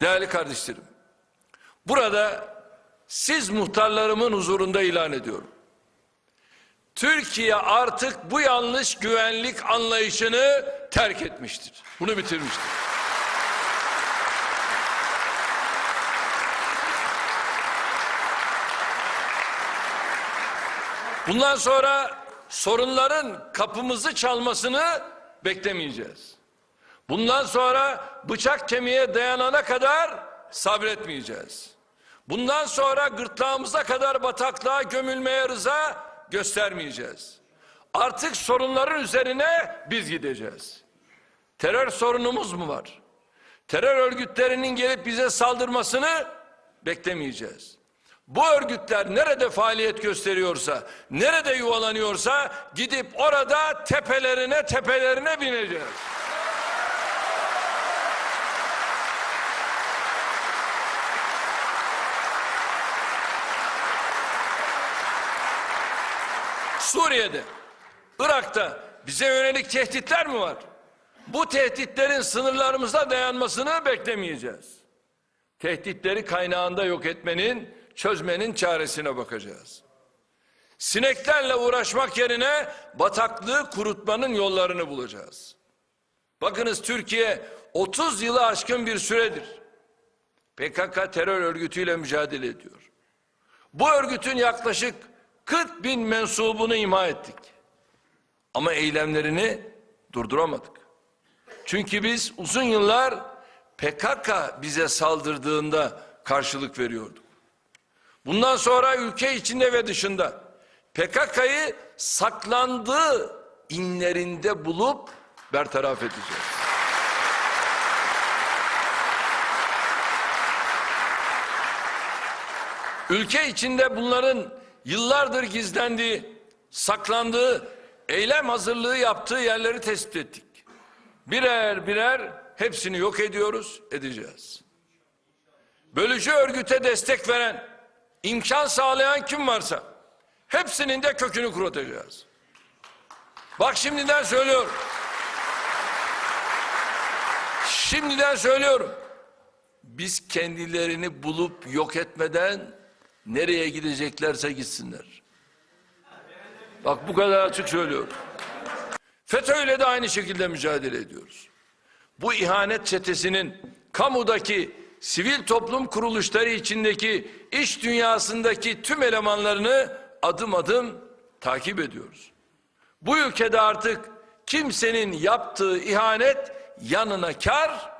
Değerli kardeşlerim, burada siz muhtarlarımın huzurunda ilan ediyorum. Türkiye artık bu yanlış güvenlik anlayışını terk etmiştir. Bunu bitirmiştir. Bundan sonra sorunların kapımızı çalmasını beklemeyeceğiz. Bundan sonra bıçak kemiğe dayanana kadar sabretmeyeceğiz. Bundan sonra gırtlağımıza kadar bataklığa gömülmeye rıza göstermeyeceğiz. Artık sorunların üzerine biz gideceğiz. Terör sorunumuz mu var? Terör örgütlerinin gelip bize saldırmasını beklemeyeceğiz. Bu örgütler nerede faaliyet gösteriyorsa, nerede yuvalanıyorsa gidip orada tepelerine tepelerine bineceğiz. Suriye'de, Irak'ta bize yönelik tehditler mi var? Bu tehditlerin sınırlarımıza dayanmasını beklemeyeceğiz. Tehditleri kaynağında yok etmenin, çözmenin çaresine bakacağız. Sineklerle uğraşmak yerine bataklığı kurutmanın yollarını bulacağız. Bakınız Türkiye 30 yılı aşkın bir süredir PKK terör örgütüyle mücadele ediyor. Bu örgütün yaklaşık 40 bin mensubunu imha ettik. Ama eylemlerini durduramadık. Çünkü biz uzun yıllar PKK bize saldırdığında karşılık veriyorduk. Bundan sonra ülke içinde ve dışında PKK'yı saklandığı inlerinde bulup bertaraf edeceğiz. Ülke içinde bunların yıllardır gizlendiği, saklandığı, eylem hazırlığı yaptığı yerleri tespit ettik. Birer birer hepsini yok ediyoruz, edeceğiz. Bölücü örgüte destek veren, imkan sağlayan kim varsa hepsinin de kökünü kurutacağız. Bak şimdiden söylüyorum. Şimdiden söylüyorum. Biz kendilerini bulup yok etmeden nereye gideceklerse gitsinler. Bak bu kadar açık söylüyorum. FETÖ'yle de aynı şekilde mücadele ediyoruz. Bu ihanet çetesinin kamudaki sivil toplum kuruluşları içindeki iş dünyasındaki tüm elemanlarını adım adım takip ediyoruz. Bu ülkede artık kimsenin yaptığı ihanet yanına kar